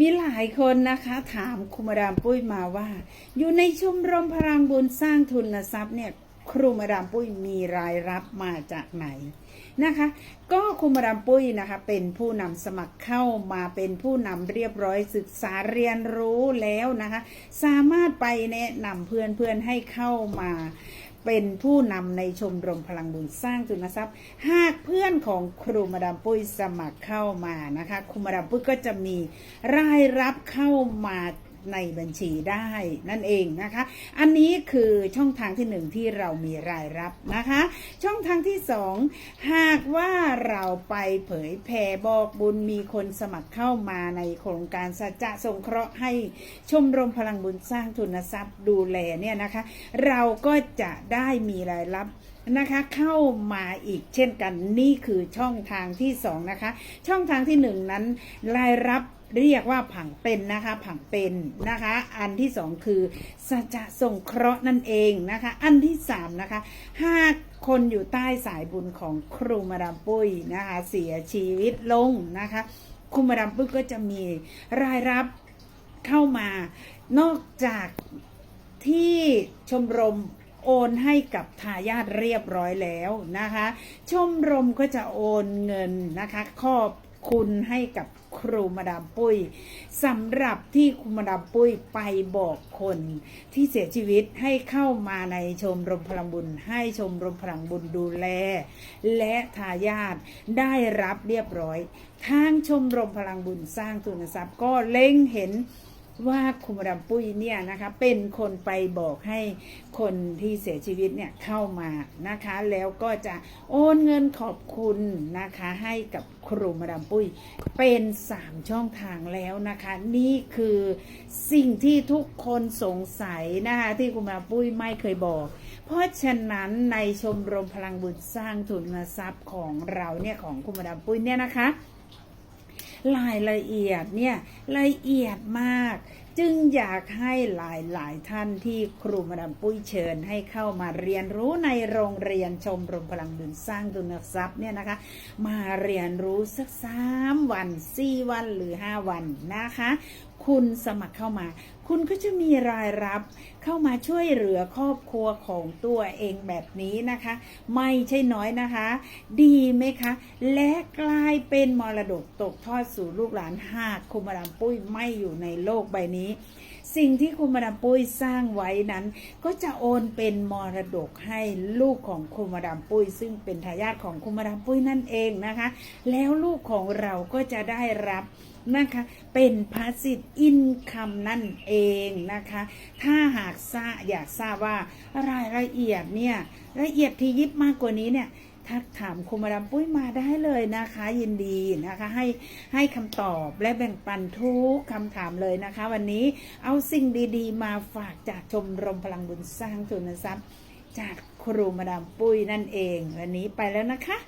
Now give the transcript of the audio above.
มีหลายคนนะคะ ถามครูมาดามปุ้ยมาว่า อยู่ในชมรมพลังบุญสร้างทุนทรัพย์เนี่ยครูมาดามปุ้ยมีรายรับมาจากไหนนะคะ ก็ครูมาดามปุ้ยนะคะเป็นผู้นำสมัครเข้ามาเป็นผู้นำเรียบร้อยศึกษาเรียนรู้แล้วนะคะ สามารถไปแนะนำเพื่อนๆให้เข้ามา เป็นผู้นำในชมรมพลังบุญสร้างทุนทรัพย์ หากเพื่อนของครูมาดามปุ้ยสมัครเข้ามานะคะครูมาดามปุ้ยก็จะมีรายรับเข้ามาในบัญชีได้นั่นเองนะคะ อันนี้คือช่องทางที่หนึ่งที่เรามีรายรับนะคะ ช่องทาง สอง หากว่าเราไปเผยแผ่บอกบุญมีคนสมัครเข้ามาในโครงการสัจจะสงเคราะห์ให้ชมรมพลังบุญสร้างทุนทรัพย์ดูแลเนี่ยนะคะ เราก็จะได้มีรายรับนะคะเข้ามาอีกเช่นกันนี่คือช่องทางที่สองนะคะ ช่องทางที่หนึ่งนั้นรายรับ เรียกว่าผังเป็นนะคะ ผังเป็นนะคะ อันที่สองคือสัจสงเคราะห์นั่นเองนะคะ อันที่สามนะคะหากคนอยู่ใต้สายบุญของครูมาดามปุ้ยนะคะ เสียชีวิตลงนะคะครูมาดามปุ้ยก็จะมีรายรับเข้ามานอกจากที่ชมรมโอนให้กับทายาทเรียบร้อยแล้วนะคะ ชมรมก็จะโอนเงินนะคะขอบ คุณให้กับครูมาดามปุ้ยสำหรับที่ครูมาดามปุ้ยไปบอกคนที่เสียชีวิตให้เข้ามาในชมรมพลังบุญ ให้ชมรมพลังบุญดูแล และทายาทได้รับเรียบร้อย ทางชมรมพลังบุญสร้างทุนทรัพย์ก็เล็งเห็น ว่าคุณมาดามปุ้ยเนี่ยนะคะเป็นคนไปบอกให้คนที่เสียชีวิตเนี่ยเข้ามานะคะ แล้วก็จะโอนเงินขอบคุณนะคะให้กับครูมาดามปุ้ยเป็นสามช่องทางแล้วนะคะ นี่คือสิ่งที่ทุกคนสงสัยนะคะที่คุณมาดามปุ้ยไม่เคยบอก เพราะฉะนั้นในชมรมพลังบุญสร้างทุนทรัพย์ของเราเนี่ยของคุณมาดามปุ้ยเนี่ยนะคะ รายละเอียดเนี่ยละเอียดมาก จึงอยากให้หลายหลายๆท่านที่ครูมาดามปุ้ยเชิญให้เข้ามาเรียนรู้ในโรงเรียนชมรมพลังบุญสร้างทุนทรัพย์เนี่ยนะคะ มาเรียนรู้สักสามวันสี่วันหรือห้าวันนะคะ คุณสมัครเข้ามา คุณก็จะมีรายรับเข้ามาช่วยเหลือครอบครัวของตัวเองแบบนี้นะคะ ไม่ใช่น้อยนะคะ ดีไหมคะ และกลายเป็นมรดกตกทอดสู่ลูกหลานหากคุณมาดามปุ้ยไม่อยู่ในโลกใบนี้สิ่งที่คุณมาดามปุ้ยสร้างไว้นั้น ก็จะโอนเป็นมรดกให้ลูกของคุณมาดามปุ้ย ซึ่งเป็นทายาทของคุณมาดามปุ้ยนั่นเองนะคะ แล้วลูกของเราก็จะได้รับนะคะเป็นพาสซีฟอินคัมนั่นเองนะคะ ถ้าหากทราอยากทราบว่ารายละเอียดเนี่ยละเอียดที่ยิบมากกว่านี้เนี่ย ทักถามคุณมาดามปุ้ยมาได้เลยนะคะ ยินดีนะคะ ให้ให้คำตอบและแบ่งปันทุกคำถามเลยนะคะ วันนี้เอาสิ่งดีๆ มาฝากจากชมรมพลังบุญสร้างทุนทรัพย์ จากครูมาดามปุ้ยนั่นเอง วันนี้ไปแล้วนะคะ